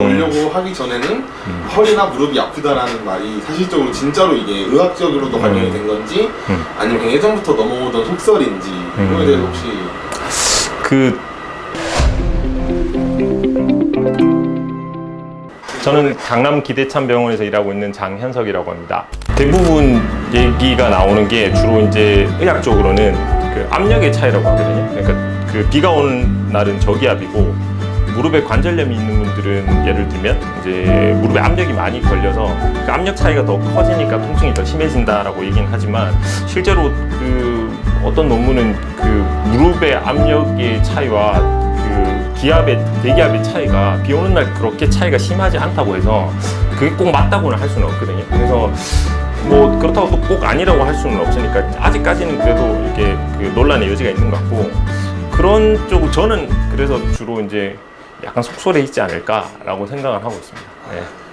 보려고 하기 전에는 허리나 무릎이 아프다라는 말이 사실적으로 진짜로 이게 의학적으로도 반영이 된 건지 음. 아니면 예전부터 넘어오던 속설인지 이거에 대해서 혹시 그 저는 강남 기대찬병원에서 일하고 있는 장현석이라고 합니다. 대부분 얘기가 나오는 게 주로 이제 의학적으로는 그 압력의 차이라고 하거든요. 그러니까 그 비가 오는 날은 저기압이고 무릎에 관절염이 있는 분들은 예를 들면 이제 무릎에 압력이 많이 걸려서 그 압력 차이가 더 커지니까 통증이 더 심해진다라고 얘기는 하지만 실제로 그 어떤 논문은 그 무릎의 압력의 차이와 그 기압의 대기압의 차이가 비 오는 날 그렇게 차이가 심하지 않다고 해서 그게 꼭 맞다고는 할 수는 없거든요. 그래서 뭐 그렇다고 또 꼭 아니라고 할 수는 없으니까 아직까지는 그래도 이렇게 그 논란의 여지가 있는 것 같고 그런 쪽 저는 그래서 주로 이제 약간 속설에 있지 않을까라고 생각을 하고 있습니다. 네.